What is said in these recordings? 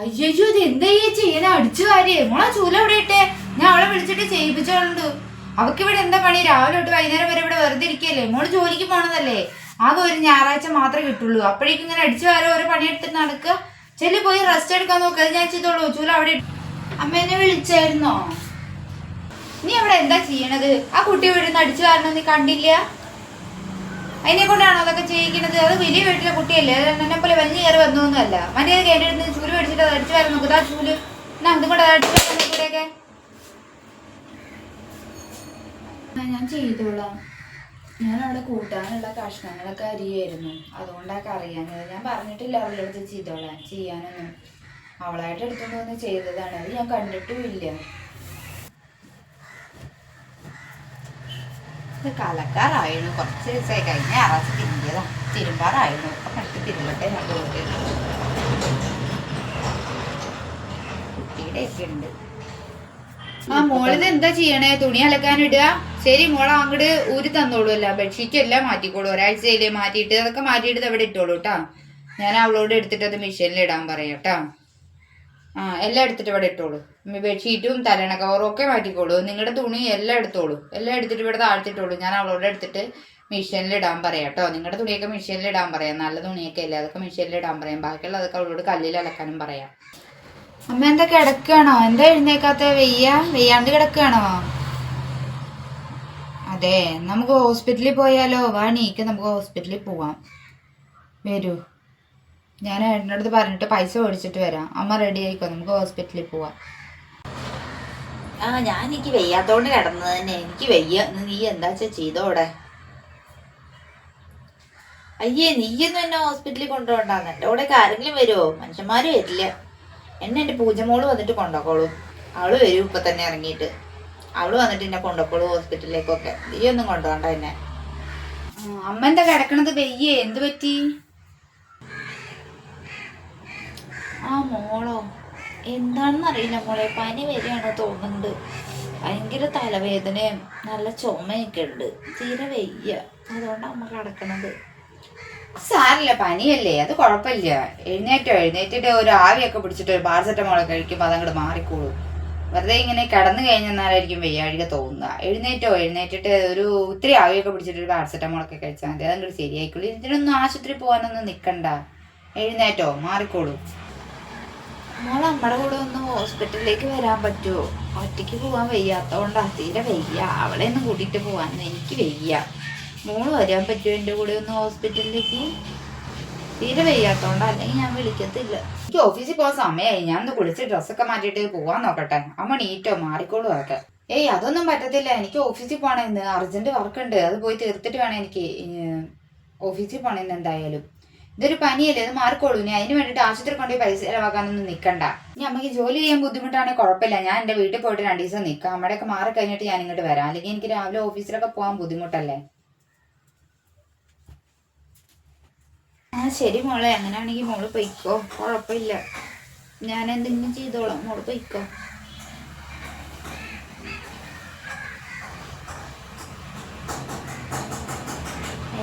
അയ്യോ ഇത് എന്താ ഈ ചെയ്യുന്ന അടിച്ചു വാരിയേ മോളെ ചൂല ഇവിടെ ഇട്ടേ? ഞാൻ അവളെ വിളിച്ചിട്ട് ചെയ്യിപ്പിച്ചോണ്ട് അവക്ക് ഇവിടെ എന്താ പണി? രാവിലെ തൊട്ട് വൈകുന്നേരം വരെ ഇവിടെ വെറുതെ ഇരിക്കല്ലേ? മോൾ ജോലിക്ക് പോണതല്ലേ? ആകെ ഒരു ഞായറാഴ്ച മാത്രമേ കിട്ടുള്ളൂ. അപ്പോഴേക്കും ഇങ്ങനെ അടിച്ചു വാരോ ഓരോ പണിയെടുത്തിട്ട് നടക്കുക. ചെല്ലി പോയി റെസ്റ്റ് എടുക്കാൻ നോക്കുക ഞാൻ ചെയ്തോളൂ. ചൂല അവിടെ അമ്മ എന്നെ വിളിച്ചായിരുന്നോ? നീ അവിടെ എന്താ ചെയ്യണത്? ആ കുട്ടി വീടുന്ന് അടിച്ചു വാരണം നീ കണ്ടില്ല? അതിനെ കൊണ്ടാണോ അതൊക്കെ ചെയ്യിക്കുന്നത്? അത് വലിയ വീട്ടിലെ കുട്ടിയല്ലേ. എന്നെ പോലെ വലിയ കയറി വന്നൊന്നുമല്ല. മറ്റേ കേട്ടിരുന്ന് ചൂൽ മേടിച്ചിട്ട് അത് അടിച്ചു വരാൻ നോക്കുക ആ ചൂൽ. എന്നാ അതും കൂടെ അടിച്ചു വരാൻ കൂടെയൊക്കെ ഞാൻ ചെയ്തോളാം. ഞാൻ അവിടെ കൂട്ടാനുള്ള കഷ്ണങ്ങളൊക്കെ അരിയായിരുന്നു. അതുകൊണ്ടൊക്കെ അറിയാഞ്ഞത്. ഞാൻ പറഞ്ഞിട്ടില്ല അവളുടെ അടുത്ത് ചെയ്തോളാം ചെയ്യാനൊന്നും. അവളായിട്ട് എടുത്തോണ്ട് വന്ന് ചെയ്തതാണ്. അത് ഞാൻ കണ്ടിട്ടും ഇത് കലക്കാറായിരുന്നു. കുറച്ച് ദിവസമായി. കഴിഞ്ഞ ഞായറാഴ്ച തിരിഞ്ഞതാ തിരുമ്പാറായിരുന്നു. അപ്പൊ കണ്ടിട്ട് തിരുമ്പട്ടെ ഞാൻ പോയിട്ട് ഉണ്ട്. ആ മോളിത് എന്താ ചെയ്യണേ? തുണി അലക്കാൻ ഇടുക. ശരി മോളെ അങ്ങോട്ട് ഊരി തന്നോളൂ അല്ല. ബെഡ്ഷീറ്റ് എല്ലാം മാറ്റിക്കോളൂ. ഒരാഴ്ചയില്ലേ മാറ്റിയിട്ട്. അതൊക്കെ മാറ്റിയിട്ട് അവിടെ ഇട്ടോളൂ കേട്ടാ ഞാൻ അവളോട് എടുത്തിട്ട് അത് മെഷീനിൽ ഇടാൻ പറയാം കേട്ടാ ആ എല്ലാം എടുത്തിട്ട് ഇവിടെ ഇട്ടോളൂ. ബെഡ്ഷീറ്റും തലേണ കവറും ഒക്കെ മാറ്റിക്കോളൂ. നിങ്ങളുടെ തുണി എല്ലാം എടുത്തോളൂ. എല്ലാം എടുത്തിട്ട് ഇവിടെ താഴ്ത്തിട്ടോളൂ. ഞാൻ അവളോട് എടുത്തിട്ട് മെഷീനിൽ ഇടാൻ പറയാം കേട്ടോ. നിങ്ങളുടെ തുണിയൊക്കെ മെഷീനിൽ ഇടാൻ പറയാം. നല്ല തുണിയൊക്കെ അല്ലേ? അതൊക്കെ മെഷീനിൽ ഇടാൻ പറയാം. ബാക്കിയുള്ള അതൊക്കെ അവളോട് കല്ലിൽ അലക്കാനും പറയാം. അമ്മ എന്താ കിടക്കുകയാണോ എന്താ എഴുന്നേക്കാത്ത? വെയ്യ? വെയ്യാണ്ട് കിടക്കുകയാണോ അതെ നമുക്ക് ഹോസ്പിറ്റലിൽ പോയാലോ? വാ നീക്ക്. നമുക്ക് ഹോസ്പിറ്റലിൽ പോവാം. വരൂ. ഞാൻ ഏട്ടന്റെ അടുത്ത് പറഞ്ഞിട്ട് പൈസ മേടിച്ചിട്ട് വരാം. അമ്മ റെഡി ആയിക്കോ? നമുക്ക് ഹോസ്പിറ്റലിൽ പോവാം. ആ ഞാൻ എനിക്ക് വെയ്യാത്തോണ്ട് കിടന്നത് തന്നെ. എനിക്ക് വെയ്യ. നീ എന്താ വെച്ചാ ചെയ്തോടെ അയ്യേ നീയൊന്നും എന്നെ ഹോസ്പിറ്റലിൽ കൊണ്ടുപോകണ്ടാന്ന്. എന്റെ കൂടെ ആരെങ്കിലും വരുമോ മനുഷ്യന്മാര് വരില്ല. എന്നെ എന്റെ പൂജമോൾ വന്നിട്ട് കൊണ്ടുപോക്കോളൂ അവൾ വരും ഇപ്പൊ തന്നെ ഇറങ്ങിയിട്ട്. അവൾ വന്നിട്ട് എന്നെ കൊണ്ടുപോക്കോളൂ ഹോസ്പിറ്റലിലേക്കൊക്കെ. നീയൊന്നും കൊണ്ടുപോകണ്ട എന്നെ. അമ്മ എന്താ കിടക്കണത്? വെയ്യേ എന്ത് പറ്റി? ആ മോളോ. എന്താണെന്ന് അറിയില്ല മോളെ. പനി വരികയാണോ തോന്നുന്നുണ്ട്. ഭയങ്കര തലവേദനയും നല്ല ചുമയൊക്കെ ഉണ്ട് തീരെ വെയ്യ. അതുകൊണ്ടാണ് അമ്മ കിടക്കണത്. സാരില്ല പനിയല്ലേ. അത് കുഴപ്പമില്ല. എഴുന്നേറ്റോ? എഴുന്നേറ്റിട്ട് ഒരു ആവിയൊക്കെ പിടിച്ചിട്ട് ഒരു പാരസെറ്റമോൾ കഴിക്കുമ്പോൾ അതങ്ങോട്ട് മാറിക്കോളൂ. വെറുതെ ഇങ്ങനെ കിടന്നു കഴിഞ്ഞെന്നാലായിരിക്കും വെയ്യാഴിക തോന്നുക. എഴുന്നേറ്റോ? എഴുന്നേറ്റിട്ട് ഒരു ഇത്തിരി ആവിയൊക്കെ പിടിച്ചിട്ട് ഒരു പാരസെറ്റമോളൊക്കെ കഴിച്ചാൽ മതി. അതങ്ങോട്ട് ശരിയായിക്കോളൂ. ഇതിനൊന്നും ആശുപത്രി പോകാനൊന്നും നിൽക്കണ്ട എഴുന്നേറ്റോ? മാറിക്കോളൂ. മോൾ നമ്മുടെ കൂടെ ഒന്ന് ഹോസ്പിറ്റലിലേക്ക് വരാൻ പറ്റുമോ ഒറ്റയ്ക്ക് പോകാൻ വയ്യാത്തോണ്ടാ തീരെ വയ്യ. അവളെ ഒന്ന് കൂട്ടിയിട്ട് പോകാൻ എനിക്ക് വയ്യ. മോൾ വരാൻ പറ്റുമോ എന്റെ കൂടെ ഒന്ന് ഹോസ്പിറ്റലിലേക്ക്? തീരെ വയ്യാത്തോണ്ടാ അല്ലെങ്കിൽ ഞാൻ വിളിക്കത്തില്ല. എനിക്ക് ഓഫീസിൽ പോകാൻ സമയമായി ഞാൻ ഒന്ന് കുളിച്ച് ഡ്രസ്സൊക്കെ മാറ്റിയിട്ട് പോകാൻ നോക്കട്ടെ. അമ്മ നീറ്റോ മാറിക്കോളൂ അതൊക്കെ. ഏയ് അതൊന്നും പറ്റത്തില്ല. എനിക്ക് ഓഫീസിൽ പോകണം ഇന്ന്. അർജന്റ് വർക്ക് ഉണ്ട് അത് പോയി തീർത്തിട്ട് വേണം എനിക്ക് ഓഫീസിൽ പോകണം ഇന്ന് എന്തായാലും. ഇതൊരു പനിയല്ലേ അത് മാറിക്കോളൂ. ഇനി അതിന് വേണ്ടിയിട്ട് ആശുപത്രി കൊണ്ടുപോയി പൈസ ചിലവാക്കാനൊന്നും നിൽക്കണ്ട ഇനി അമ്മയ്ക്ക് ജോലി ചെയ്യാൻ ബുദ്ധിമുട്ടാണെങ്കിൽ കുഴപ്പമില്ല. ഞാൻ എന്റെ വീട്ടിൽ പോയിട്ട് രണ്ട് ദിവസം നിൽക്കാം അമ്മയുടെയൊക്കെ മാറി കഴിഞ്ഞിട്ട് ഞാൻ ഇങ്ങോട്ട് വരാം. അല്ലെങ്കിൽ എനിക്ക് രാവിലെ ഓഫീസിലൊക്കെ പോകാൻ ബുദ്ധിമുട്ടല്ലേ? ആ ശരി മോളെ. അങ്ങനെയാണെങ്കിൽ മോൾ പൊയ്ക്കോ. കുഴപ്പമില്ല. ഞാൻ എന്തെങ്കിലും ചെയ്തോളാം. മോൾ പൊയ്ക്കോ.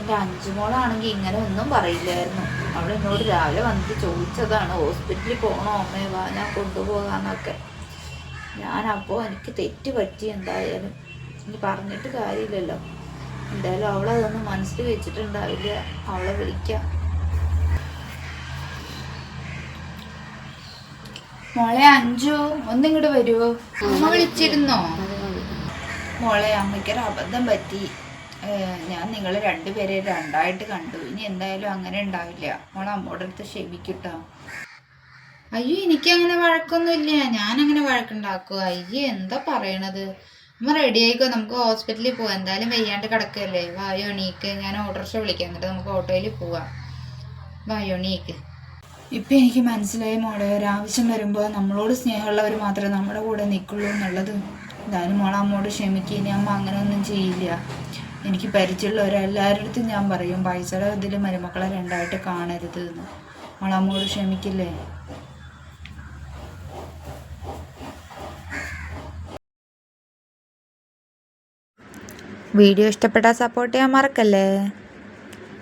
എന്റെ അഞ്ചുമോളാണെങ്കിൽ ഇങ്ങനെ ഒന്നും പറയില്ലായിരുന്നു. അവൾ എന്നോട് രാവിലെ വന്നിട്ട് ചോദിച്ചതാണ് ഹോസ്പിറ്റലിൽ പോകണോ അമ്മേ? വാ ഞാൻ കൊണ്ടുപോകാന്നൊക്കെ. ഞാനപ്പോൾ എനിക്ക് തെറ്റ് പറ്റി എന്തായാലും. ഇനി പറഞ്ഞിട്ട് കാര്യമില്ലല്ലോ. എന്തായാലും അവളതൊന്നും മനസ്സിൽ വെച്ചിട്ടുണ്ടാവില്ല. അവളെ വിളിക്കാം. മോളെ അഞ്ചു ഒന്നിങ്ങോട്ട് വരുമോ അമ്മ വിളിച്ചിരുന്നോ? മോളെ അമ്മയ്ക്കൊരു അബദ്ധം പറ്റി. ഞാൻ നിങ്ങൾ രണ്ടുപേരെ രണ്ടായിട്ട് കണ്ടു. ഇനി എന്തായാലും അങ്ങനെ ഉണ്ടാവില്ല. മോളെ അമ്മോടെ അടുത്ത് ക്ഷമിക്കട്ടോ. അയ്യോ എനിക്കങ്ങനെ വഴക്കൊന്നുമില്ല. ഞാനങ്ങനെ വഴക്കുണ്ടാക്കുക അയ്യോ എന്താ പറയണത്? അമ്മ റെഡി ആയിക്കോ? നമുക്ക് ഹോസ്പിറ്റലിൽ പോവാം. എന്തായാലും വയ്യാണ്ട് കിടക്കല്ലേ. വായോ എണീക്ക്. ഞാൻ ഓട്ടോറിക്ഷ വിളിക്കാം. എന്നിട്ട് നമുക്ക് ഓട്ടോയിൽ പോവാം. വായോ എണീക്ക്. ഇപ്പം എനിക്ക് മനസ്സിലായി മോളെ ഒരാവശ്യം വരുമ്പോൾ നമ്മളോട് സ്നേഹമുള്ളവർ മാത്രമേ നമ്മുടെ കൂടെ നിൽക്കുള്ളൂ എന്നുള്ളത്. എന്തായാലും മോളെ അമ്മോട് ക്ഷമിക്കുക ഇനി അമ്മ അങ്ങനെയൊന്നും ചെയ്യില്ല. എനിക്ക് പരിചയമുള്ളവരെല്ലാവരുടെ അടുത്തും ഞാൻ പറയും പൈസയുടെ ഇതിൽ മരുമക്കളെ രണ്ടായിട്ട് കാണരുത് എന്ന്. മോളെ ക്ഷമിക്കില്ലേ? വീഡിയോ ഇഷ്ടപ്പെട്ടാൽ സപ്പോർട്ട് ചെയ്യാൻ മറക്കല്ലേ?